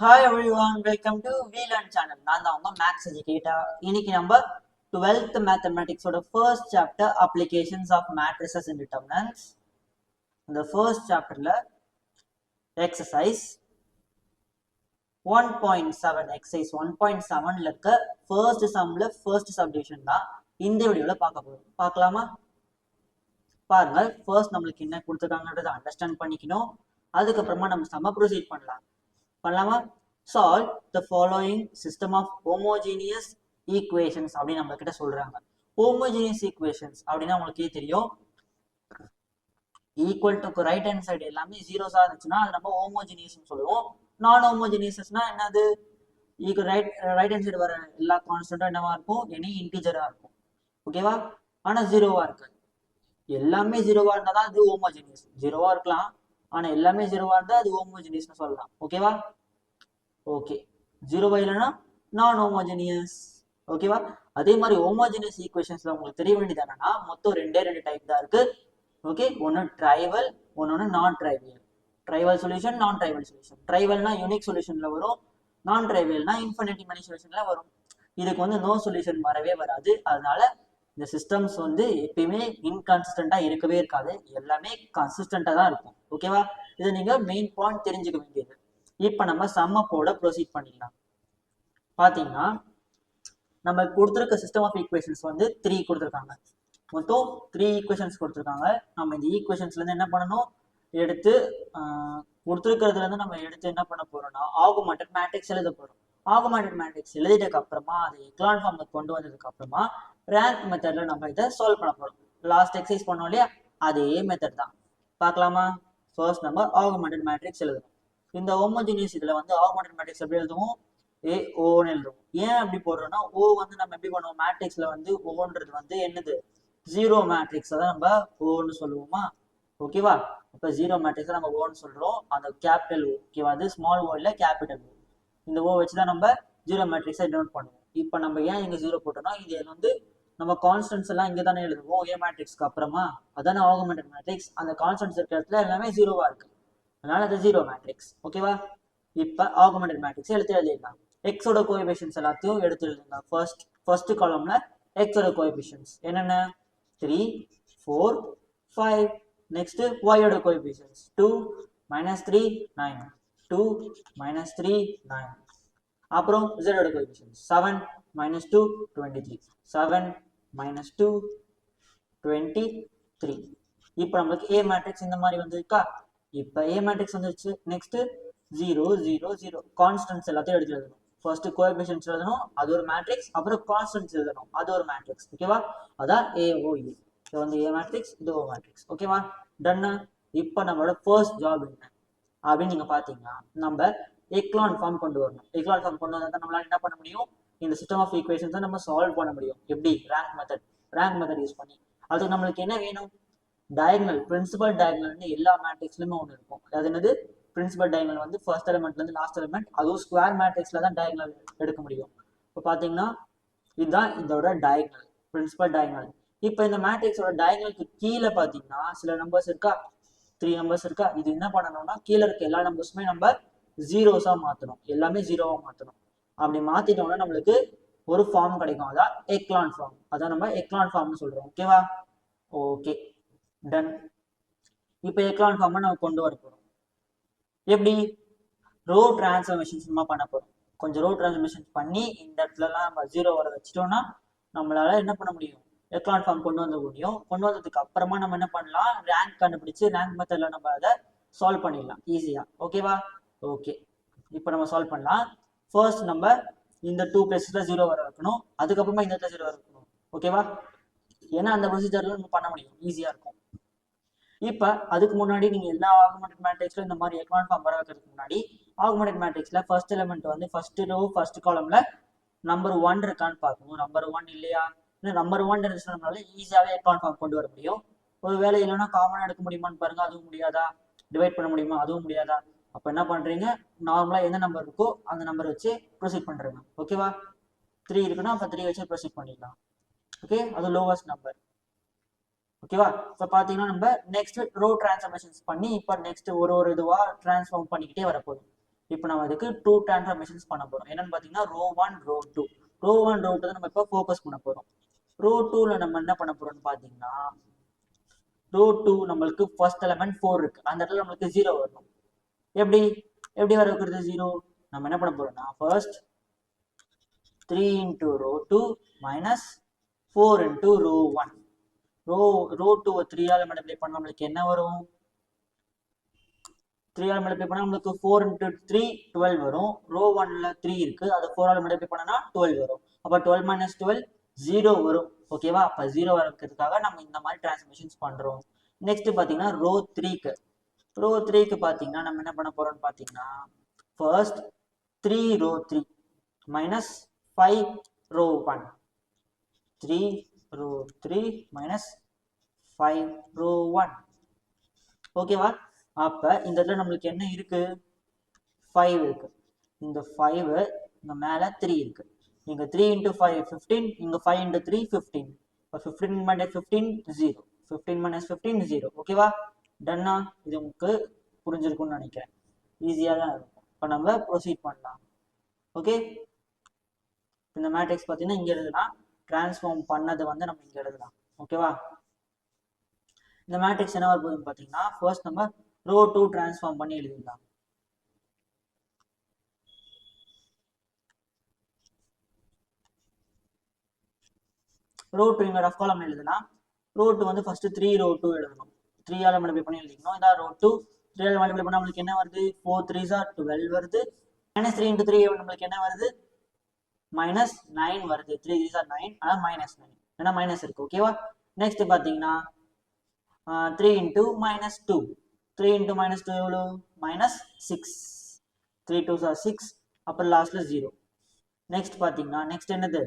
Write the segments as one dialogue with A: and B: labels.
A: Hi everyone welcome to வீலன் channel நான் தான் உங்க மேக்ஸ் எஜுகேட்டா இன்னைக்கு நம்ம twelfth மேத்தமெட்டிக்ஸோட first chapter applications of matrices in determinants இந்த ஃபர்ஸ்ட் சாப்டர்ல exercise one point seven exercise one point செவன்ல இருக்க ஃபர்ஸ்ட் சம்ல ஃபர்ஸ்ட் சப்டிவிஷன் தான் இந்த வீடியோவில் பார்க்க போகிறோம் பார்க்கலாமா? பாருங்க ஃபர்ஸ்ட் நம்மளுக்கு என்ன கொடுத்துருக்காங்கன்றதை அண்டர்ஸ்டாண்ட் பண்ணிக்கணும். அதுக்கப்புறமா நம்ம சம ப்ரொசீட் பண்ணலாம். பண்ணலாமா? Solve the following system of homogeneous equations அப்படின்னு நம்ம கிட்ட சொல்றாங்க. ஹோமோஜீனியஸ் ஈக்குவேஷன்ஸ் அப்படின்னா உங்களுக்கே தெரியும். Equal to right hand side எல்லாமே ஜீரோஸா இருந்துச்சுன்னா அது நம்ம ஹோமோஜினியஸ் சொல்லுவோம். நான் ஹோமோஜினியஸ்னா என்னது? Equal right right hand side வர எல்லா கான்ஸ்டன்ட்டும் என்னவா இருக்கும்? எனி இன்டிஜரா இருக்கும். ஓகேவா ஆனா ஜீரோவா இருக்கு. எல்லாமே ஜீரோவா இருந்தா தான் அது ஹோமோஜீனியஸ் ஜீரோவா இருக்கலாம். ஆனா எல்லாமே ஜீரோவா இருந்தா அது ஹோமோஜினியஸ்னு சொல்லலாம். ஓகேவா ஓகே ஜீரோவா இல்லைன்னா நான் ஹோமோஜினியஸ் ஓகேவா அதே மாதிரி ஹோமோஜினியஸ் ஈக்குவேஷன்ஸ்ல உங்களுக்கு தெரிய வேண்டியது என்னன்னா மொத்தம் ரெண்டே ரெண்டு டைப் தான் இருக்கு. ஓகே ஒன்னு ட்ரைவல் ஒன்னொன்னு non trivial trivial solution non trivial solution ட்ரைவல்னா unique சொல்யூஷன்ல வரும். நான் ட்ரைவல்னா இன்ஃபினிட்டி மணி சொல்யூஷன்ல வரும். இதுக்கு வந்து நோ சொல்யூஷன் வரவே வராது. அதனால இந்த சிஸ்டம்ஸ் வந்து எப்பயுமே இன்கன்சிஸ்டண்டா இருக்கவே இருக்காது. எல்லாமே கன்சிஸ்டண்டா தான் இருக்கும். ஓகேவா இதை நீங்க மெயின் பாயிண்ட் தெரிஞ்சுக்க வேண்டியது. இப்ப நம்ம சம்ம போட ப்ரொசீட் பண்ணிக்கலாம். பாத்தீங்கன்னா நம்ம கொடுத்துருக்க சிஸ்டம் ஆஃப் ஈக்குவேஷன்ஸ் வந்து த்ரீ கொடுத்துருக்காங்க. மொத்தம் த்ரீ ஈக்குவேஷன்ஸ் கொடுத்துருக்காங்க. நம்ம இந்த ஈக்குவேஷன்ஸ்லேருந்து என்ன பண்ணணும்? எடுத்து ஆஹ், இருந்து நம்ம எடுத்து என்ன பண்ண போறோம்னா ஆகுமெண்டட் மேட்ரிக்ஸ் எழுத போகிறோம் ஆகுமெண்டட் மேட்ரிக்ஸ் எழுதிட்டதுக்கு அப்புறமா அதை எக்லான் ஃபார்ம்ல கொண்டு வந்ததுக்கு அப்புறமா ரேங்க் மெத்தட்ல நம்ம இதை சால்வ் பண்ண போறோம். லாஸ்ட் எக்ஸசைஸ் பண்ணோம் இல்லையா? அதே மெத்தட் தான். பார்க்கலாமா? ஃபர்ஸ்ட் நம்ம ஆகுமெண்டட் மேட்ரிக்ஸ் எழுதுவோம் இந்த ஹோமோஜினியஸ் இதில் வந்து ஆகுமெண்டட் மேட்ரிக்ஸ் எப்படி எழுதுவோம்? ஏ ஓன்னு எழுதுவோம். ஏன் அப்படி போடுறோம்னா ஓ வந்து நம்ம எப்படி பண்ணுவோம்? மேட்ரிக்ஸில் வந்து ஓன்றது வந்து என்னது? ஜீரோ மேட்ரிக்ஸ் தான் நம்ம ஓன்னு சொல்லுவோமா? ஓகேவா இப்போ ஜீரோ மேட்ரிக்ஸ் நம்ம ஓன்னு சொல்கிறோம் அந்த கேபிட்டல் ஓ ஓகேவா அது ஸ்மால் ஓ இல்லை கேபிட்டல் ஓ இந்த ஓ வச்சு தான் நம்ம ஜீரோ மேட்ரிக்ஸை டெனோட் பண்ணுவோம். இப்போ நம்ம ஏன் இங்கே ஜீரோ போட்டோம்னா இது வந்து நம்ம கான்ஸ்டன்ஸ் எல்லாம் இங்கே தானே எழுதுவோம் ஏ மேட்ரிக்ஸ்க்கு அப்புறமா அதான ஆகுமெண்டட் மேட்ரிக்ஸ் அந்த கான்ஸ்டன்ஸ் இருக்கிற இடத்துல எல்லாமே ஜீரோவா இருக்கு. அதனால அது ஜீரோ மேட்ரிக்ஸ் ஓகேவா இப்போ ஆகுமெண்டட் மேட்ரிக்ஸ் எடுத்து எழுதிடலாம். எக்ஸோட கோஎபிஷன்ஸ் எல்லாத்தையும் எடுத்து எழுதிடலாம் ஃபர்ஸ்ட் ஃபர்ஸ்ட் காலம்ல எக்ஸோட கோஎபிஷன்ஸ் என்னென்ன? Three four five next ஒயோட coefficients two minus three nine two minus three nine அப்புறம் ஜெரோட coefficients seven minus two twenty three seven minus two twenty three இப்போ நம்மளுக்கு ஏ மேட்ரிக்ஸ் இந்த மாதிரி வந்திருக்கா? இப்போ ஏ மேட்ரிக்ஸ் வந்துருச்சு. Next zero zero zero constants எல்லாத்தையும் எடுத்து எழுதணும். ஃபர்ஸ்ட் கோஎபிஷன்ஸ் எழுதணும் அது ஒரு மேட்ரிக்ஸ் அப்புறம் கான்ஸ்டன்ஸ் எழுதணும் அது ஒரு மேட்ரிக்ஸ் ஓகேவா அதான் ஏஓஇ இது வந்து ஏ மேட்ரிக்ஸ் இது ஓ மேட்ரிக்ஸ் ஓகேவா டன்னு இப்போ நம்மளோட ஃபர்ஸ்ட் ஜாப் என்ன? அப்படின்னு நீங்கள் பார்த்தீங்கன்னா நம்ம எக்லான் ஃபார்ம் கொண்டு வரணும். எக்லான் ஃபார்ம் கொண்டு வந்தால் நம்மளால என்ன பண்ண முடியும்? இந்த சிஸ்டம் ஆஃப் ஈக்குவேஷன்ஸை நம்ம சால்வ் பண்ண முடியும். எப்படி? Rank method rank method use பண்ணி. அதுக்கு நம்மளுக்கு என்ன வேணும்? டயக்னல் பிரின்சிபல் டயக்னல்னு எல்லா மேட்ரிக்ஸ்லையுமே ஒன்று இருக்கும். அது என்னது? பிரின்சிபல் டயக்னல் வந்து ஃபர்ஸ்ட் எலிமெண்ட்ல இருந்து லாஸ்ட் எலிமெண்ட் அதுவும் ஸ்கொயர் மேட்ரிக்ஸ்ல தான் டயக்னல் எடுக்க முடியும். இப்போ பார்த்தீங்கன்னா இதுதான் இதோட டயக்னல் பிரின்சிபல் டயக்னல் இப்போ இந்த மேட்ரிக்ஸோட டயக்னலுக்கு கீழே பார்த்தீங்கன்னா சில நம்பர்ஸ் இருக்கா? த்ரீ நம்பர்ஸ் இருக்கா? இது என்ன பண்ணணும்னா கீழே இருக்க எல்லா நம்பர்ஸுமே நம்ம ஜீரோஸாக மாற்றணும் எல்லாமே ஜீரோவாக மாற்றணும் அப்படி மாத்திட்டோம்னா நம்மளுக்கு ஒரு ஃபார்ம் கிடைக்கும். அதான் எக்லான் ஃபார்ம் அதான் நம்ம எக்லான் ஃபார்ம்னு சொல்றோம். ஓகேவா ஓகே டன் இப்போ எக்லான் ஃபார்மை நம்ம கொண்டு வர போறோம். எப்படி? ரோ டிரான்ஸ்ஃபர்மேஷன் நம்ம பண்ண போறோம். கொஞ்சம் ரோ டிரான்ஸ்ஃபர்மேஷன்ஸ் பண்ணி இந்த இடத்துலலாம் நம்ம ஜீரோ வர வச்சிட்டோம்னா நம்மளால என்ன பண்ண முடியும்? எக்லான் ஃபார்ம் கொண்டு வந்த முடியும். கொண்டு வந்ததுக்கு அப்புறமா நம்ம என்ன பண்ணலாம்? ரேங்க் கண்டுபிடிச்சு ரேங்க் மெத்தட்ல நம்ம அதை சால்வ் பண்ணிடலாம். ஈஸியா ஓகேவா ஓகே இப்போ நம்ம சால்வ் பண்ணலாம். ஃபர்ஸ்ட் நம்ம இந்த டூ பிளேசஸ்ல ஜீரோ வர வைக்கணும். அதுக்கப்புறமா இந்த இடத்துல ஜீரோ வர வைக்கணும். ஓகேவா ஏன்னா அந்த ப்ரொசீஜர்ல நம்ம பண்ண முடியும். ஈஸியா இருக்கும். இப்போ அதுக்கு முன்னாடி நீங்க எல்லா ஆகுமெண்ட் மேட்ரிக்ஸ்ல இந்த மாதிரி எக்லான் ஃபார்ம் வர வைக்கிறதுக்கு முன்னாடி ஆகுமெண்ட் மேட்ரிக்ஸ்ல ஃபர்ஸ்ட் எலிமெண்ட் வந்து ஃபர்ஸ்ட் ரோ ஃபர்ஸ்ட் காலம்ல நம்பர் ஒன் இருக்கான்னு பார்க்கணும். நம்பர் ஒன் இல்லையா? நம்பர் ஒன் இருந்துச்சுன்னா நம்மளால ஈஸியாவே எக்லான் ஃபார்ம் கொண்டு வர முடியும். ஒரு வேலை இல்லைன்னா காமனாக எடுக்க முடியுமான்னு பாருங்க. அதுவும் முடியாதா? டிவைட் பண்ண முடியுமா? அதுவும் முடியாதா? அப்போ என்ன பண்றீங்க? நார்மலாக எந்த நம்பர் இருக்கோ அந்த நம்பர் வச்சு ப்ரொசீட் பண்றீங்க. ஓகேவா த்ரீ இருக்குன்னா அப்போ த்ரீ வச்சு ப்ரொசீட் பண்ணிடலாம். ஓகே அது லோவஸ்ட் நம்பர் ஓகேவா இப்போ பார்த்தீங்கன்னா நம்ம நெக்ஸ்ட் ரோ டிரான்ஸ்ஃபர்மேஷன்ஸ் பண்ணி இப்போ நெக்ஸ்ட் ஒரு ஒரு இதுவா டிரான்ஸ்ஃபார்ம் பண்ணிக்கிட்டே வரப்போகுது இப்போ நம்ம அதுக்கு டூ டிரான்ஸ்ஃபர்மேஷன்ஸ் பண்ண போறோம். என்னன்னு பார்த்தீங்கன்னா row one row two row one row two நம்ம இப்போ ஃபோக்கஸ் பண்ண போறோம். ரோ டூல நம்ம என்ன பண்ண போறோம்னு பார்த்தீங்கன்னா ரோ டூ நம்மளுக்கு ஃபர்ஸ்ட் எலமெண்ட் ஃபோர் இருக்கு. அந்த இடத்துல நம்மளுக்கு ஜீரோ வரணும் எப்படி? எப்படி வர வைக்கிறது? ஜீரோ நம்ம என்ன பண்ண போறோம்னா first three into row two minus four into row one row row two த்ரீயால் multiply பண்ண நம்மளுக்கு என்ன வரும்? த்ரீயால் மல்டிப்ளை பண்ணால் நம்மளுக்கு ஃபோர் இன்டூ த்ரீ டுவெல் வரும். ரோ ஒன்ல த்ரீ இருக்கு. அது ஃபோரால் மல்டிப்ளை பண்ணனா டுவெல் வரும். அப்போ டுவெல் மைனஸ் டுவெல் ஜீரோ வரும். ஓகேவா அப்போ ஜீரோ வரதுக்காக நம்ம இந்த மாதிரி டிரான்ஸ்மிஷன்ஸ் பண்ணுறோம் நெக்ஸ்ட் பார்த்தீங்கன்னா ரோ த்ரீக்கு ரோ த்ரீக்கு பார்த்தீங்கன்னா நம்ம என்ன பண்ண போறோம்னு பார்த்தீங்கன்னா first three row three minus five row one three row three minus five row one ஓகேவா அப்போ இந்த இடத்துல நம்மளுக்கு என்ன இருக்கு? ஃபைவ் இருக்கு. இந்த ஃபைவ் இங்கே மேலே த்ரீ இருக்கு. இங்கே த்ரீ இன்ட்டு ஃபைவ் ஃபிஃப்டீன் இங்கே ஃபைவ் இன்ட்டு த்ரீ ஃபிஃப்டீன் இப்போ fifteen minus fifteen zero fifteen minus fifteen zero ஓகேவா டன்னா இது உங்களுக்கு புரிஞ்சிருக்கும்னு நினைக்கிறேன். ஈஸியாக தான் இருக்கும். இப்போ நம்ம ப்ரொசீட் பண்ணலாம். ஓகே இந்த மேட்ரிக்ஸ் பார்த்தீங்கன்னா இங்கே எழுதலாம். டிரான்ஸ்ஃபார்ம் பண்ணது வந்து நம்ம இங்கே எழுதலாம். ஓகேவா இந்த மேட்ரிக்ஸ் என்ன வருதுன்னு பார்த்தீங்கன்னா ஃபர்ஸ்ட் நம்ம ரோ டூ டிரான்ஸ்ஃபார்ம் பண்ணி எழுதிடலாம். ரோ டூ இங்கே ரஃப் காலம் எழுதலாம். ரோ டூ வந்து ஃபர்ஸ்ட் த்ரீ ரோ டூ எழுதணும். த்ரீ ஆல் மல்டிப்ளை பண்ணி எழுதிக்கணும் இதான் ரோ டூ த்ரீ ஆல் மல்டிப்ளை பண்ணால் நம்மளுக்கு என்ன வருது? ஃபோர் த்ரீ சார் டுவெல் வருது. மைனஸ் த்ரீ இன்ட்டு த்ரீ நம்மளுக்கு என்ன வருது? மைனஸ் நைன் வருது. த்ரீ த்ரீ சார் நைன் அதான் மைனஸ் நைன் ஏன்னா மைனஸ் இருக்கு. ஓகேவா நெக்ஸ்ட் பார்த்தீங்கன்னா three into minus two three into minus two எவ்வளோ minus six three two sir six அப்புறம் லாஸ்ட்டில் ஜீரோ நெக்ஸ்ட் பார்த்தீங்கன்னா நெக்ஸ்ட் என்னது?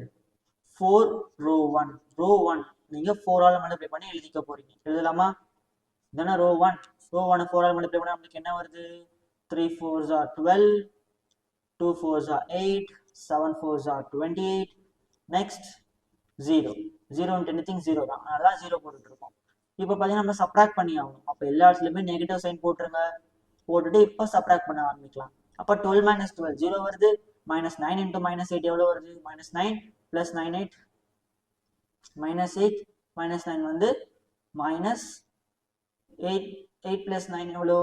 A: Four row one row one நீங்கள் ஃபோரால் மல்டிப்ளை பண்ணி எழுதிக்க போகிறீங்க எழுதலாமா? தானே ரோ ஒன் ரோ ஒன் ஃபோரால் மல்டிப்ளை பண்ணால் நம்மளுக்கு என்ன வருது? த்ரீ ஃபோர் ஜார் டுவெல் டூ ஃபோர் ஜார் eight seven four jar twenty eight next zero zero anything zero தான். அதனால தான் ஜீரோ போட்டுட்டு இப்போ பார்த்தீங்கன்னா நம்ம சப்ராக்ட் பண்ணி ஆகணும். அப்போ எல்லா இடத்துலையுமே நெகட்டிவ் சைன் போட்டுருங்க. போட்டுட்டு இப்போ சப்ராக்ட் பண்ண ஆரம்பிக்கலாம். அப்போ டுவெல் மைனஸ் டுவெல் ஜீரோ வருது. Minus nine into minus eight எவ்வளோ வருது? Minus nine plus nine eight minus eight minus nine வந்து minus eight eight plus nine எவ்வளோ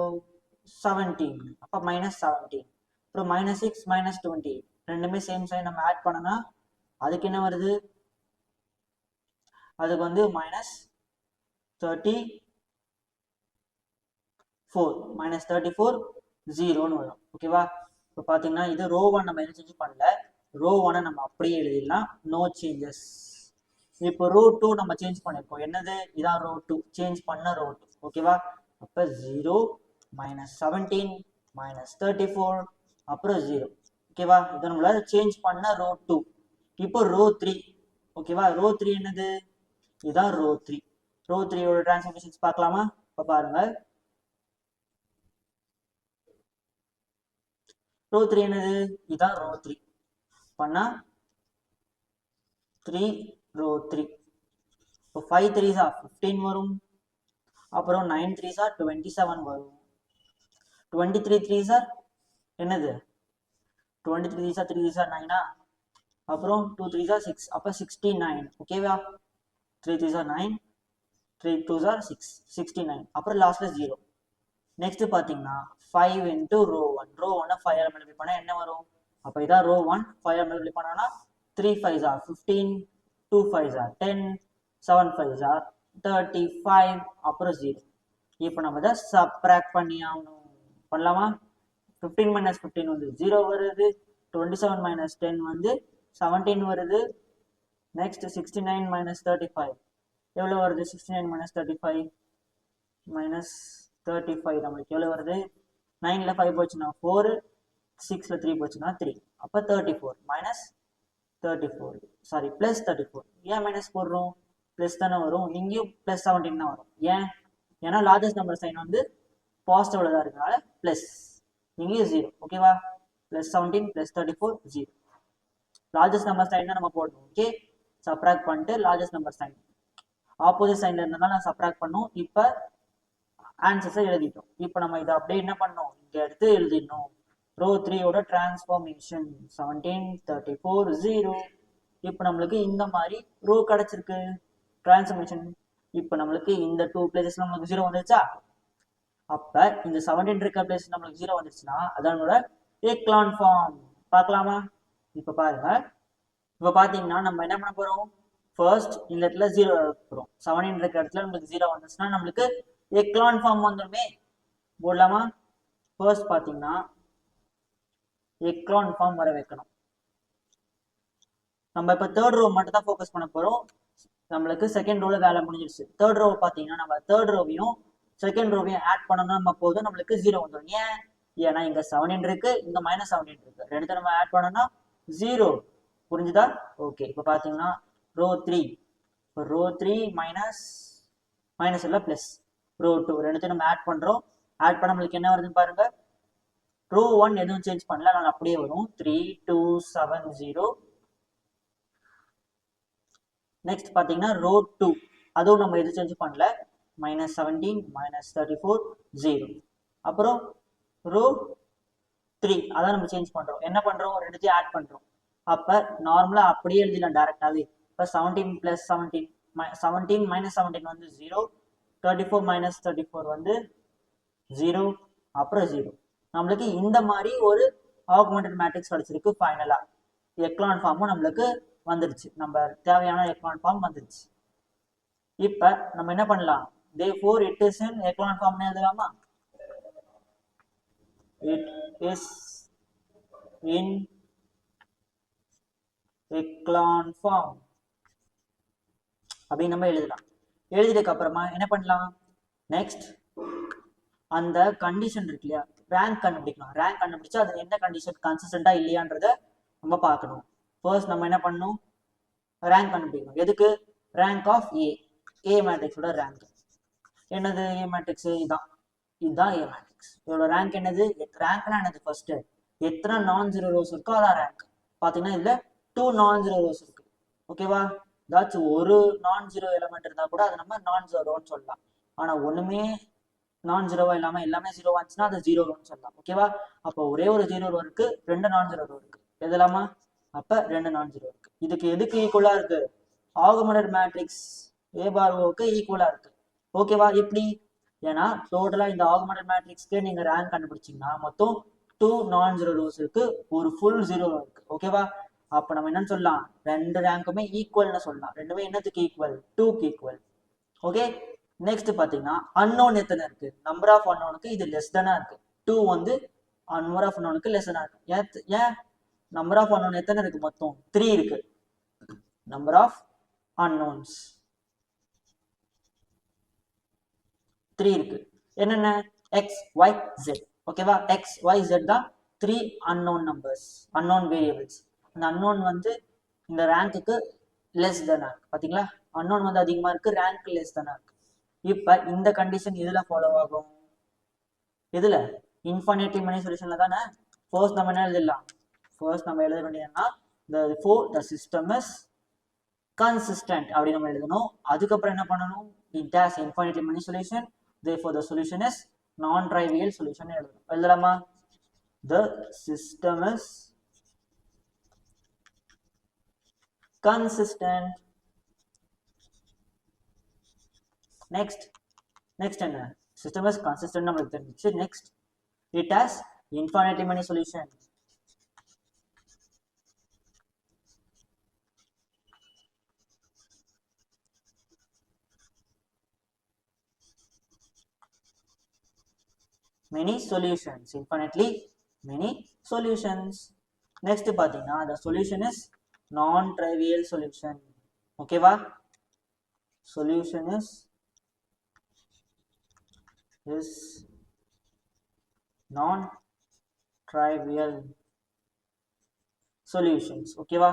A: செவன்டீன் அப்போ மைனஸ் செவன்டீன் அப்புறம் மைனஸ் சிக்ஸ் மைனஸ் டுவெண்ட்டி ரெண்டுமே சேம் சைன் நம்ம add பண்ணனா அதுக்கு என்ன வருது? அதுக்கு வந்து minus thirty four minus thirty four ஜீரோன்னு வரும் ஓகேவா இப்போ பார்த்தீங்கன்னா இது ரோ ஒன் நம்ம எதுவும் சேஞ்ச் பண்ணல. ரோ ஒன்னை நம்ம அப்படியே எழுதிடலாம். நோ சேஞ்சஸ் இப்போ ரோ டூ நம்ம சேஞ்ச் பண்ணியிருக்கோம் என்னது? இதான் ரோ டூ சேஞ்ச் பண்ண ரோ டூ ஓகேவா அப்போ zero minus seventeen minus thirty four அப்புறம் ஜீரோ ஓகேவா இதை நம்மளால சேஞ்ச் பண்ண ரோ டூ இப்போ ரோ த்ரீ ஓகேவா ரோ த்ரீ என்னது? இதுதான் ரோ த்ரீ ரோ த்ரீயோட டிரான்ஸ்ஃபர்மேஷன்ஸ் பார்க்கலாமா? இப்போ பாருங்க. ரோ த்ரீ என்னது? இதுதான் ரோ த்ரீ பண்ணா த்ரீ ரோ த்ரீ இப்போ ஃபைவ் த்ரீஸா ஃபிஃப்டீன் வரும். அப்புறம் நைன் த்ரீஸா டுவெண்ட்டி செவன் வரும். டுவெண்ட்டி த்ரீ த்ரீ சார் என்னது? டுவெண்ட்டி த்ரீ சார் த்ரீ சார் நைனா அப்புறம் டூ த்ரீஸா சிக்ஸ் அப்போ சிக்ஸ்டி நைன் ஓகேவா த்ரீ த்ரீஸா nine three two sir six sixty nine அப்புறம் லாஸ்ட்டில் ஜீரோ நெக்ஸ்ட் பார்த்தீங்கன்னா five into row one row ஒன்னை ஃபைவ் ஆல் மல்டிப்ளை பண்ணால் என்ன வரும்? அப்போ இதான் row one five all multiply பண்ணோன்னா three five sir fifteen two five are ten seven five are thirty five அப்புறம் ஜீரோ இப்போ நம்ம இதை சப்ராக்ட் பண்ணி ஆகணும். பண்ணலாமா? ஃபிஃப்டீன் மைனஸ் ஃபிஃப்டீன் வந்து ஜீரோ வருது. டுவெண்ட்டி செவன் மைனஸ் டென் வந்து செவன்டீன் வருது. Next sixty nine minus thirty five எவ்வளோ வருது? Sixty nine minus thirty five minus thirty five நம்மளுக்கு எவ்வளோ வருது? நைனில் ஃபைவ் போச்சுன்னா ஃபோரு சிக்ஸில் த்ரீ போச்சுன்னா த்ரீ அப்போ thirty four minus thirty four sorry plus thirty four ஏன் மைனஸ் போடுறோம்? ப்ளஸ் தானே வரும். இங்கேயும் ப்ளஸ் செவன்டீன் தான் வரும். ஏன்? ஏன்னா லார்ஜஸ்ட் நம்பர் சைன் வந்து பாசிட்டிவ்ல தான் இருக்கனால ப்ளஸ் இங்கேயும் ஜீரோ ஓகேவா plus seventeen plus thirty four zero largest number sign தான் நம்ம போடணும். ஓகே சப்ராக்ட் பண்ணிட்டு லார்ஜஸ்ட் நம்பர் சைன் ஆப்போசிட் சைன்ல இருந்தனால நான் சப்ராக்ட் பண்ணோம். இப்போ ஆன்சர்ஸை எழுதிட்டோம். இப்போ நம்ம இதை அப்படியே என்ன பண்ணோம் இங்கே எடுத்து எழுதிடணும். ரோ த்ரீயோட transformation seventeen thirty four zero இப்போ நம்மளுக்கு இந்த மாதிரி ரோ கிடைச்சிருக்கு. டிரான்ஸ்ஃபர்மேஷன் இப்போ நம்மளுக்கு இந்த டூ பிளேசஸ் நம்மளுக்கு ஜீரோ வந்துருச்சா? அப்ப இந்த செவன்டீன் இருக்க பிளேஸ் நம்மளுக்கு ஜீரோ வந்துருச்சுன்னா அதனோட ஏக்லான் ஃபார்ம் பார்க்கலாமா? இப்போ பாருங்க. இப்போ பார்த்தீங்கன்னா நம்ம என்ன பண்ண போறோம்? ஃபர்ஸ்ட் இந்த இடத்துல ஜீரோ போகிறோம் செவன்டீன் இருக்க இடத்துல நம்மளுக்கு ஜீரோ வந்துச்சுன்னா நம்மளுக்கு எக்லான் ஃபார்ம் வந்துருமே. போடலாமா? ஃபர்ஸ்ட் பார்த்தீங்கன்னா எக்லான் ஃபார்ம் வர வைக்கணும். நம்ம இப்போ தேர்ட் ரோ மட்டும் தான் ஃபோக்கஸ் பண்ண போகிறோம் நம்மளுக்கு செகண்ட் ரோல வேலை முடிஞ்சிருச்சு. தேர்ட் ரோ பார்த்தீங்கன்னா நம்ம தேர்ட் ரோவையும் செகண்ட் ரோவையும் ஆட் பண்ணணும் நம்ம போதும் நம்மளுக்கு ஜீரோ வந்துடும் ஏன்? ஏன்னா இங்க செவன்டீன் இருக்கு இங்க மைனஸ் செவன்டீன் இருக்கு. ரெண்டுத்தை நம்ம ஆட் பண்ணோம்னா ஜீரோ புரிஞ்சுதா? ஓகே இப்போ பார்த்தீங்கன்னா ரோ த்ரீ இப்போ ரோ த்ரீ மைனஸ் மைனஸ் இல்லை ப்ளஸ் ரோ டூ ரெண்டுத்தையும் நம்ம ஆட் பண்ணுறோம் ஆட் பண்ண நம்மளுக்கு என்ன வருதுன்னு பாருங்க. ரோ ஒன் எதுவும் சேஞ்ச் பண்ணல. நான் அப்படியே வரும். Three two seven zero next பார்த்தீங்கன்னா ரோ டூ அதுவும் நம்ம எது சேஞ்ச் பண்ணல? Minus seventeen minus thirty four zero அப்புறம் ரோ த்ரீ அதான் நம்ம சேஞ்ச் பண்ணுறோம் என்ன பண்ணுறோம் ரெண்டுத்தையும் ஆட் பண்ணுறோம் அப்போ நார்மலாக அப்படியே எழுதிடலாம் டேரெக்டாகவே இப்போ seventeen plus seventeen seventeen minus seventeen வந்து zero thirty four minus thirty four வந்து ஜீரோ அப்புறம் ஜீரோ நம்மளுக்கு இந்த மாதிரி ஒரு ஆகுமெண்டட் மேட்ரிக்ஸ் கிடச்சிருக்கு ஃபைனலாக எக்லான் ஃபார்மும் நம்மளுக்கு வந்துருச்சு. நம்ம தேவையான எக்லான் ஃபார்ம் வந்துருச்சு. இப்போ நம்ம என்ன பண்ணலாம்? Therefore it is in echelon ஃபார்ம்னு எழுதலாமா? It is in echelon form அப்படின்னு நம்ம எழுதலாம். எழுதினதுக்கு அப்புறமா என்ன பண்ணலாம்? நெக்ஸ்ட் அந்த கண்டிஷன் இருக்கு இல்லையா? ரேங்க் கண்டுபிடிக்கலாம் ரேங்க் கண்டுபிடிச்சா அது என்ன கண்டிஷன் கன்சிஸ்டண்டா இல்லையான்றத நம்ம பார்க்கணும். ஃபர்ஸ்ட் நம்ம என்ன பண்ணணும்? ரேங்க் கண்டுபிடிக்கணும். எதுக்கு? ரேங்க் ஆஃப் ஏ ஏ மேட்ரிக்ஸோட ரேங்க் என்னது? ஏ மேட்ரிக்ஸ் இதுதான் இதுதான் ஏ மேட்ரிக்ஸ் இதோட ரேங்க் என்னது? ரேங்க்னா என்னது ஃபர்ஸ்ட் எத்தனை நான் ஜீரோ ரோஸ் இருக்கோ அதான் ரேங்க் பார்த்தீங்கன்னா இதுல டூ நான் ஜீரோ ரோஸ் இருக்கு ஓகேவா ஏதாச்சும் ஒரு நான் ஜீரோ எலமெண்ட் இருந்தா கூட அதை நம்ம நான் ஜீரோன்னு சொல்லலாம். ஆனா ஒண்ணுமே நான் ஜீரோவா இல்லாம எல்லாமே ஜீரோவா இருந்துச்சுன்னா அது ஜீரோ ரோன்னு சொல்லலாம். ஓகேவா அப்போ ஒரே ஒரு ஜீரோ ரோ இருக்கு ரெண்டு நான் ஜீரோ ரோ இருக்கு எதலாமா அப்ப ரெண்டு நான் ஜீரோ இருக்கு. இதுக்கு எதுக்கு ஈக்குவலா இருக்கு? ஆகுமெண்டட் மேட்ரிக்ஸ் ஏ பார் ஓக்கு ஈக்குவலா இருக்கு. ஓகேவா எப்படி? ஏன்னா டோட்டலா இந்த ஆகுமெண்டட் மேட்ரிக்ஸ்க்கு நீங்க ரேங்க் கண்டுபிடிச்சீங்கன்னா மொத்தம் டூ நான் ஜீரோ ரோஸ் இருக்கு ஒரு ஃபுல் ஜீரோ இருக்கு. ஓகேவா அப்ப நம்ம என்னன்னு சொல்லலாம்? ரெண்டு ரேங்க்குமே ஈக்குவல்னு சொல்லலாம். ரெண்டுமே என்னத்துக்கு ஈக்குவல் டூக்கு ஈக்குவல் ஓகே நெக்ஸ்ட் பாத்தீங்கன்னா அன்னோன் எத்தனை இருக்கு? நம்பர் ஆஃப் அன்னோனுக்கு இது லெஸ் தானா இருக்கு. டூ வந்து நம்பர் ஆஃப் அன்னோனுக்கு லெஸ் தானா இருக்கு. ஏன் ஏன் நம்பர் ஆஃப் அன்னோன் எத்தனை இருக்கு மொத்தம்? த்ரீ இருக்கு. நம்பர் ஆஃப் அன்னோன்ஸ் த்ரீ இருக்கு. என்னென்ன? எக்ஸ் ஒய் ஜெட் ஓகேவா எக்ஸ் ஒய் ஜெட் தான் three unknown numbers unknown variables அந்த அன்னோன் வந்து இந்த ரேங்க்குக்கு லெஸ் தானா இருக்கு பாத்தீங்களா? அன்னோன் வந்து அதிகமா இருக்கு ரேங்க் லெஸ் தானா இருக்கு இப்ப இந்த கண்டிஷன் இதுல ஃபாலோ ஆகும். இதுல இன்ஃபைனிட்டி மணி சொல்யூஷன்ல தானே? ஃபோர்ஸ் நம்ம என்ன எழுதிடலாம்? ஃபர்ஸ்ட் நம்ம எழுத வேண்டியதுன்னா இந்த for the system is consistent அப்படின்னு நம்ம எழுதணும் அதுக்கப்புறம் என்ன பண்ணணும் it has infinity many solution therefore the solution is non trivial solution எழுதணும் எழுதலாமா the system is consistent next next என்ன சிஸ்டம் is consistent நம்மளுக்கு தெரிஞ்சிச்சு next it has infinitely many solutions many solutions infinitely many solutions next பாத்தீங்கன்னா the solution is non trivial solution ஓகேவா solution is is non trivial solutions ஓகேவா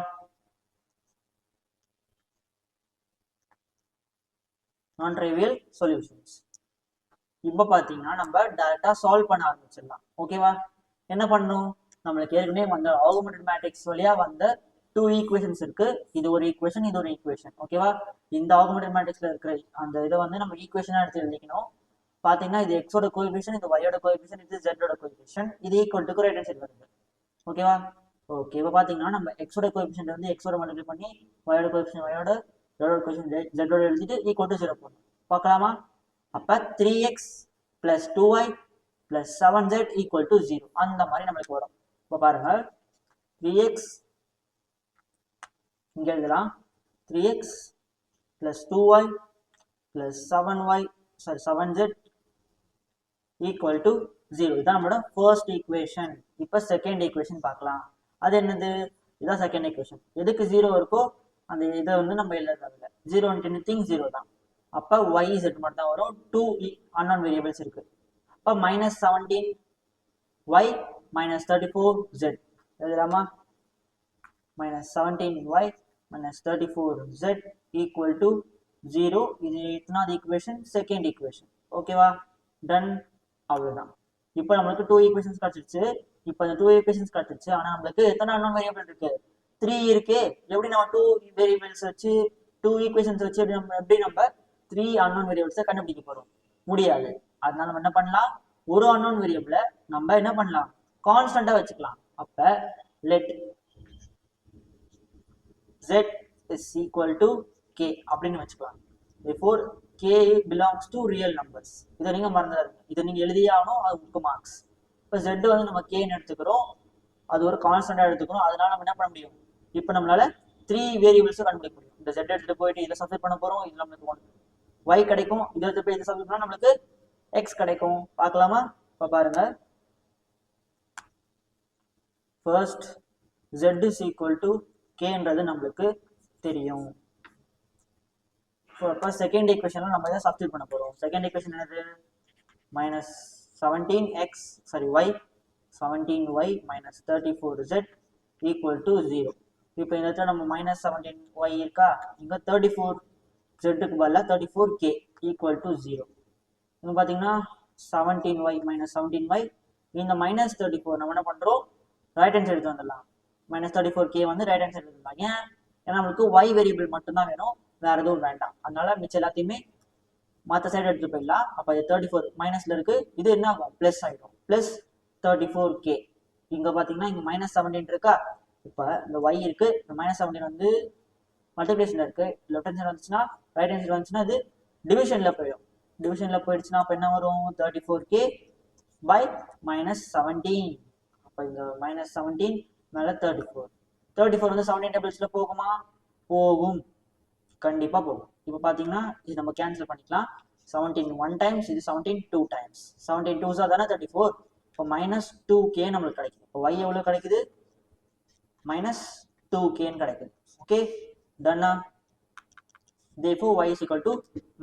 A: non trivial solutions இப்போ பார்த்தீங்கன்னா நம்ம டேரெக்டாக சால்வ் பண்ண ஆரம்பிச்சிடலாம். ஓகேவா என்ன பண்ணணும்? நம்மளுக்கு ஏற்கனவே வந்த ஆகுமெண்டட் மேட்ரிக்ஸ் வழியா வந்த டூ ஈக்குவேஷன்ஸ் இருக்கு. இது ஒரு ஈக்குவேஷன் இது ஒரு ஈக்குவேஷன் ஓகேவா இந்த ஆகுமெண்டட் மேட்ரிக்ஸ்ல இருக்கிற அந்த இதை வந்து நம்ம ஈக்குவேஷனாக எடுத்து எழுதிக்கணும். பார்த்தீங்கன்னா இது எக்ஸோட கோஎஃபிஷியன் இது ஒய்யோட கோஎஃபிஷியன் இது ஜெட்டோட கோஎஃபிஷியன் இது equal to right hand side வருது. ஓகேவா ஓகே இப்போ பார்த்தீங்கன்னா நம்ம எக்ஸோட கோஎஃபிஷியன்ட் வந்து எக்ஸோட மல்டிப்ளை பண்ணி ஒயோட கோஎஃபிஷியன் ஒயோட ஜெட்டோட கோஎஃபிஷியன் ஜெட்டோட எழுதிட்டு ஈக்குவல் டு ஜீரோ போடணும். பார்க்கலாமா? அப்போ three x plus two y plus seven z equal to zero அந்த மாதிரி நம்மளுக்கு வரும். இப்போ பாருங்கள் த்ரீ எக்ஸ் இங்கே எழுதலாம். Three x plus two y plus seven y sorry seven z equal to zero இதான் நம்மளோட ஃபர்ஸ்ட் ஈக்குவேஷன் இப்போ செகண்ட் ஈக்குவேஷன் பார்க்கலாம். அது என்னது? இதான் செகண்ட் ஈக்குவேஷன் எதுக்கு ஜீரோ இருக்கோ அந்த இதை வந்து நம்ம எழுதுறதில்ல. ஜீரோ எனிதிங் திங் ஜீரோ தான். அப்போ ஒய் செட் மட்டும் தான் வரும் டூ அன்னோன் வேரியபிள்ஸ் இருக்கு. அப்போ minus seventeen y minus thirty four z எழுதலாமா minus seventeen y minus thirty four z equal to zero இது எத்தனாவது ஈக்குவேஷன் செகண்ட் ஈக்குவேஷன் ஓகேவா டன் அவ்வளோதான் இப்போ நம்மளுக்கு டூ ஈக்குவேஷன்ஸ் கிடச்சிருச்சு. இப்போ இந்த டூ ஈக்குவேஷன்ஸ் கிடச்சிருச்சு. ஆனால் நம்மளுக்கு எத்தனை அன்னோன் வேரியபிள் இருக்கு? த்ரீ இருக்கு. எப்படி நம்ம டூ வேரியபிள்ஸ் வச்சு டூ ஈக்குவேஷன்ஸ் வச்சு எப்படி நம்ம எப்படி நம்ம த்ரீ அன்னோன் வேரியபிள்ஸை கண்டுபிடிக்க போறோம். முடியாது. அதனால நம்ம என்ன பண்ணலாம்? ஒரு அன்னோன் வேரியபிளை நம்ம என்ன பண்ணலாம்? கான்ஸ்டண்டா வச்சுக்கலாம். அப்ப let z is equal to k அப்படின்னு வச்சுக்கலாம். Before k belongs to real numbers இதை நீங்க மறந்துடாது இதை நீங்க எழுதியே ஆகணும். அது உங்களுக்கு மார்க்ஸ் இப்போ ஜெட் வந்து நம்ம கேன்னு எடுத்துக்கிறோம். அது ஒரு கான்ஸ்டண்டா எடுத்துக்கிறோம். அதனால நம்ம என்ன பண்ண முடியும்? இப்போ நம்மளால த்ரீ வேரியபிள்ஸும் கண்டுபிடிக்க முடியும். இந்த ஜெட் எடுத்துட்டு போயிட்டு இதில் சப்மிட் பண்ண போறோம். இது நம்மளுக்கு ஒன்று ஒய் கிடைக்கும். இதை எடுத்து போய் இது சப்ஸ்டிட் நம்மளுக்கு எக்ஸ் கிடைக்கும். பார்க்கலாமா? இப்போ பாருங்க. First z is equal to கேன்றது நம்மளுக்கு தெரியும். இப்போ செகண்ட் ஈக்குவேஷனில் நம்ம இதை சப்ஸ்டியூட் பண்ண போகிறோம் செகண்ட் ஈக்குவேஷன் என்னது? Minus seventeen x sorry y seventeen y minus thirty four z equal to zero இப்போ இந்த இடத்துல நம்ம மைனஸ் செவன்டீன் ஒய் இருக்கா? இங்கே தேர்ட்டி ஃபோர் ஜெட்டுக்கு பதிலாக thirty four k equal to zero இங்கே பார்த்தீங்கன்னா seventeen y minus seventeen y இந்த மைனஸ் தேர்ட்டி ஃபோர் நம்ம என்ன பண்ணுறோம் ரைட் ஹேண்ட் சைடு வந்துடலாம். மைனஸ் தேர்ட்டி ஃபோர் கே வந்து ரைட் ஹேண்ட் சைடு வந்துடலாம் ஏன்? ஏன்னா நம்மளுக்கு ஒய் வேரியபிள் மட்டும்தான் வேணும். வேற எதுவும் வேண்டாம். அதனால மிச்சம் எல்லாத்தையுமே மற்ற சைடு எடுத்து போயிடலாம். அப்போ இது தேர்ட்டி ஃபோர் மைனஸ்ல இருக்கு. இது என்ன ஆகும்? ப்ளஸ் ஆகிடும் ப்ளஸ் தேர்ட்டி ஃபோர் கே இங்கே பார்த்தீங்கன்னா இங்கே மைனஸ் செவன்டீன் இருக்கா? இப்போ இந்த ஒய் இருக்கு. இந்த மைனஸ் செவன்டீன் வந்து மல்டிப்ளேஷன்ல இருக்கு. லெஃப்ட் ஹேண்ட் சைடு வந்துச்சுன்னா ரைட் ஹேண்ட் சைடு வந்துச்சுன்னா இது டிவிஷன்ல போயிடும். டிவிஷன்ல போயிடுச்சுன்னா அப்போ என்ன வரும்? Thirty four k by minus seventeen அப்போ இந்த மைனஸ் செவன்டீன் மேலே தேர்ட்டி ஃபோர் தேர்ட்டி ஃபோர் வந்து செவன்டீன் டேபிள்ஸ்ல போகுமா? போகும். கண்டிப்பா போகும். இப்போ பாத்தீங்கன்னா இது நம்ம கேன்சல் பண்ணிக்கலாம். செவன்டீன் ஒன் டைம்ஸ் இது செவன்டீன் டூ டைம்ஸ் செவன்டீன் டூஸா தானே தேர்ட்டி ஃபோர் இப்போ மைனஸ் டூ கே நம்மளுக்கு கிடைக்குது. இப்போ ஒய் எவ்வளோ கிடைக்குது? மைனஸ் டூ கேன்னு கிடைக்குது. Okay டன்னா therefore y is equal to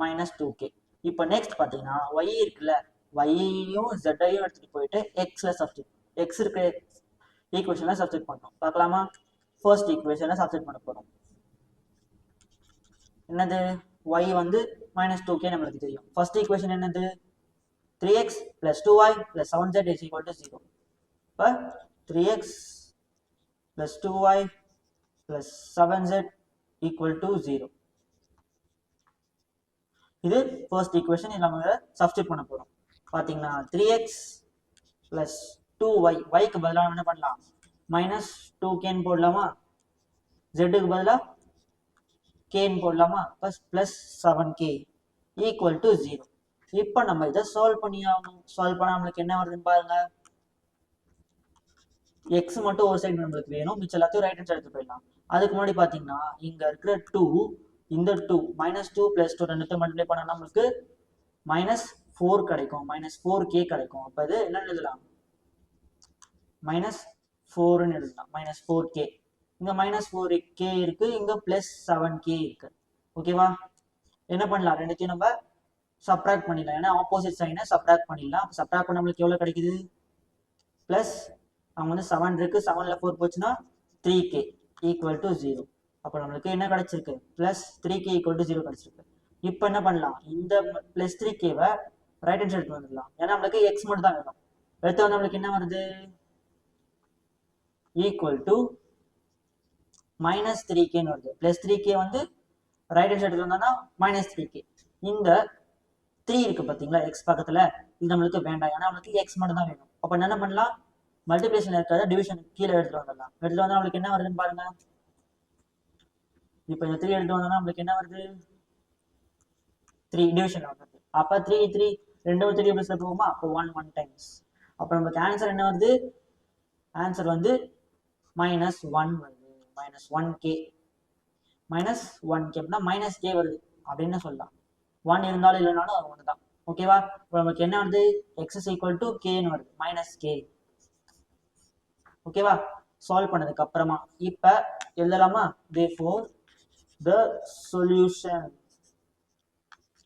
A: minus two k இப்போ நெக்ஸ்ட் பார்த்தீங்கன்னா ஒய் இருக்குல்ல ஒய்யையும் ஜெட்டையும் எடுத்துட்டு போயிட்டு எக்ஸ்ல சப்ஸ்டிட் எக்ஸ் இருக்கிற ஈக்குவேஷனில் சப்ஸ்டிட் பண்ணோம் பார்க்கலாமா? ஃபர்ஸ்ட் ஈக்குவேஷனில் சப்ஸ்டிட் பண்ண போகிறோம் என்னது? ஒய் வந்து மைனஸ் டூ கே நம்மளுக்கு தெரியும். ஃபர்ஸ்ட் ஈக்குவேஷன் என்னது? Three x plus two y plus seven z is equal to zero இப்போ three x plus two y plus seven z equal to zero இது ஃபர்ஸ்ட் ஈக்குவேஷன் இது நம்ம substitute பண்ண போறோம். பாத்தீங்கன்னா three x plus two y ஒய்க்கு பதிலாக என்ன பண்ணலாம்? மைனஸ் டூ கேன் போடலாமா? ஜெட்டுக்கு பதிலாக கேன் போடலாமா? Plus plus seven k equal to zero இப்போ நம்ம இதை சால்வ் பண்ணி ஆகணும் சால்வ் பண்ணா நம்மளுக்கு என்ன வருதுன்னு பாருங்க. எக்ஸ் மட்டும் ஒரு சைடு நம்மளுக்கு வேணும். மிச்சம் எல்லாத்தையும் ரைட் ஹேண்ட் எடுத்து போயிடலாம். அதுக்கு முன்னாடி பார்த்தீங்கன்னா இங்க இருக்கிற டூ இந்த two minus two plus two ரெண்டு மல்டிப்ளை பண்ணா நம்மளுக்கு மைனஸ் ஃபோர் கிடைக்கும். மைனஸ் ஃபோர் கே கிடைக்கும். அப்போ இது என்ன எழுதலாம்? மைனஸ் ஃபோர்னு எழுதலாம். மைனஸ் ஃபோர் கே இங்க மைனஸ் ஃபோர் கே இருக்கு. இங்க பிளஸ் செவன் கே இருக்கு. ஓகேவா என்ன பண்ணலாம்? ரெண்டுத்தையும் நம்ம சப்ராக்ட் பண்ணிடலாம். ஏன்னா ஆப்போசிட் சைனை சப்ராக்ட் பண்ணிடலாம். சப்ராக்ட் பண்ண நம்மளுக்கு எவ்வளவு கிடைக்குது? பிளஸ் அவங்க வந்து செவன் இருக்கு. செவன்ல ஃபோர் போச்சுன்னா three k equal to zero அப்போ நம்மளுக்கு என்ன கிடைச்சிருக்கு? Plus three k equal to zero கிடைச்சிருக்கு. இப்போ என்ன பண்ணலாம்? இந்த பிளஸ் த்ரீ கேவை ரைட் ஹேண்ட் சைடு வந்துடலாம். ஏன்னா நம்மளுக்கு எக்ஸ் மட்டும் தான் வேணும். எடுத்து வந்து நம்மளுக்கு என்ன வருது? ஈக்குவல் டு மைனஸ் த்ரீ கேன்னு வருது. பிளஸ் த்ரீ கே வந்து ரைட் ஹேண்ட் சைடு வந்தோம்னா மைனஸ் த்ரீ கே இந்த த்ரீ இருக்கு பார்த்தீங்களா எக்ஸ் பக்கத்தில். இது நம்மளுக்கு வேண்டாம். ஏன்னா நம்மளுக்கு எக்ஸ் மட்டும் தான் வேணும். அப்போ என்ன பண்ணலாம்? மல்டிப்ளேஷன் இருக்கிறத டிவிஷன் கீழே எடுத்துட்டு வந்துடலாம். எடுத்து வந்தா நம்மளுக்கு என்ன வருதுன்னு பாருங்க. இப்போ இந்த த்ரீ எடுத்து வந்தோம்னா நம்மளுக்கு என்ன வருது? த்ரீ டிவிஷன் வருது. அப்போ த்ரீ த்ரீ ரெண்டு த்ரீ பிளஸ்ல போகுமா? அப்போ ஒன் ஒன் டைம்ஸ் அப்போ நமக்கு ஆன்சர் என்ன வருது? ஆன்சர் வந்து மைனஸ் ஒன் வருது. Minus one k minus one k அப்படின்னா மைனஸ் கே வருது. அப்படின்னு சொல்லலாம். ஒன் இருந்தாலும் இல்லைனாலும் அது ஒன்று தான் ஓகேவா இப்போ நமக்கு என்ன வருது? எக்ஸ் இஸ் ஈக்குவல் டு கேன்னு வருது. மைனஸ் கே ஓகேவா சால்வ் பண்ணதுக்கு அப்புறமா இப்போ எழுதலாமா? Therefore the solution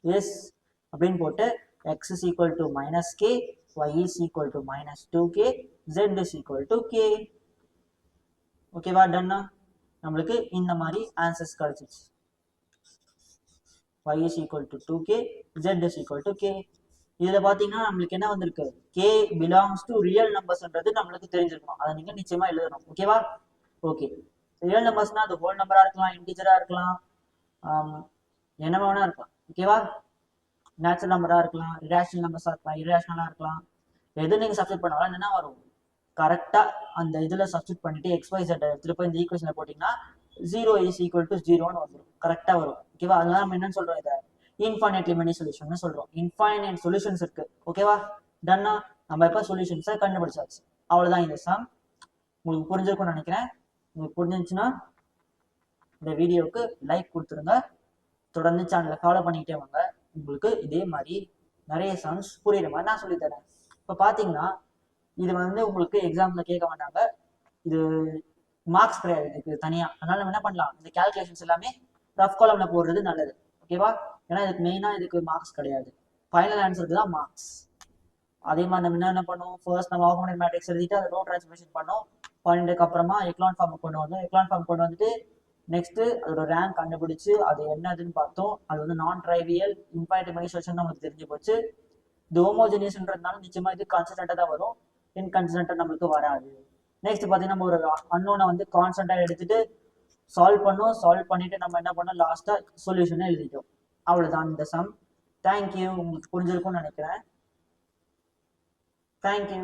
A: S அப்படின்னு போட்டு x is equal to minus k y is equal to minus two k z is equal to k ஓகேவா டன்னா நம்மளுக்கு இந்த மாதிரி ஆன்சர்ஸ் கிடைச்சிச்சு y is equal to 2k z is equal to k. இதுல பாத்தீங்கன்னா நம்மளுக்கு என்ன வந்திருக்கு? கே பிலாங்ஸ் டு ரியல் நம்பர்ஸ்ன்றது நம்மளுக்கு தெரிஞ்சிருக்கணும் அதை நீங்க நிச்சயமா எழுதணும். ஓகேவா ஓகே ரியல் நம்பர்ஸ்னா அது ஹோல் நம்பரா இருக்கலாம் இன்டிஜரா இருக்கலாம் um, என்ன வேணா இருக்கலாம். ஓகேவா நேச்சுரல் நம்பரா இருக்கலாம் இரேஷனல் நம்பர்ஸா இருக்கலாம் இரேஷனலா இருக்கலாம். எது நீங்க சப்ஸ்டிட் பண்ணாலும் என்னன்னா வரும்? கரெக்டா அந்த இதுல சப்ஸ்டிட் பண்ணிட்டு எக்ஸ்பைஸ் செட் எடுத்துட்டு போய் இந்த ஈக்குவேஷன்ல போட்டீங்கன்னா ஜீரோ இஸ் ஈக்குவல் டு ஜீரோன்னு வந்துடும் கரெக்டா வரும். ஓகேவா அதனால நம்ம என்னன்னு சொல்றோம் இதை? இன்ஃபைனைட்லி மெனி சொல்யூஷன் சொல்றோம். இன்ஃபைனைட் சொல்யூஷன்ஸ் இருக்கு. ஓகேவா டன்னா நம்ம இப்ப சொல்யூஷன்ஸை கண்டுபிடிச்சாச்சு? அவ்வளவுதான் இந்த சம் உங்களுக்கு புரிஞ்சிருக்கும்னு நினைக்கிறேன். உங்களுக்கு புரிஞ்சிருந்துச்சுன்னா இந்த வீடியோவுக்கு லைக் கொடுத்துருங்க. தொடர்ந்து சேனலை ஃபாலோ பண்ணிக்கிட்டே வாங்க. உங்களுக்கு இதே மாதிரி நிறைய சாங்ஸ் புரியுற மாதிரி நான் சொல்லித் தரேன். இப்போ பார்த்தீங்கன்னா இது வந்து உங்களுக்கு எக்ஸாம்ல கேட்க மாட்டாங்க. இது மார்க்ஸ் கிடையாது. இதுக்கு தனியாக அதனால நம்ம என்ன பண்ணலாம்? இந்த கால்குலேஷன்ஸ் எல்லாமே ரஃப் காலம்ல போடுறது நல்லது. ஓகேவா ஏன்னா இதுக்கு மெயினாக இதுக்கு மார்க்ஸ் கிடையாது. ஃபைனல் ஆன்சருக்கு தான் மார்க்ஸ் அதே மாதிரி நம்ம என்ன பண்ணுவோம்? ஃபர்ஸ்ட் நம்ம ஆகுமெண்ட் மேட்ரிக்ஸ் எழுதிட்டு அதை ரோ டிரான்ஸ்மிஷன் பண்ணோம். பண்ணிட்டுக்கு அப்புறமா எக்லான் ஃபார்ம் கொண்டு வந்தோம். எக்லான் ஃபார்ம் கொண்டு வந்துட்டு நெக்ஸ்ட்டு அதோட ரேங்க் கண்டுபிடிச்சு அது என்னதுன்னு பார்த்தோம். அது வந்து நான் ட்ரைவியல் இன்ஃபைனிட் மெனி சொல்யூஷன் நமக்கு தெரிஞ்சு போச்சு. இது ஹோமோஜினியஸ்ன்றதுனால நிச்சயமா இது கான்ஸ்டன்டா தான் வரும். இன்கான்ஸ்டன்டா நம்மளுக்கு வராது. நெக்ஸ்ட் பார்த்தீங்கன்னா நம்ம ஒரு அன்னோனை வந்து கான்ஸ்டன்டா எடுத்துட்டு சால்வ் பண்ணோம். சால்வ் பண்ணிட்டு நம்ம என்ன பண்ணோம்? லாஸ்ட்டாக சொல்யூஷனை எழுதிட்டோம். அவ்வளவுதான் இந்த சம் தேங்க்யூ உங்களுக்கு புரிஞ்சிருக்கும்னு நினைக்கிறேன். தேங்க்யூ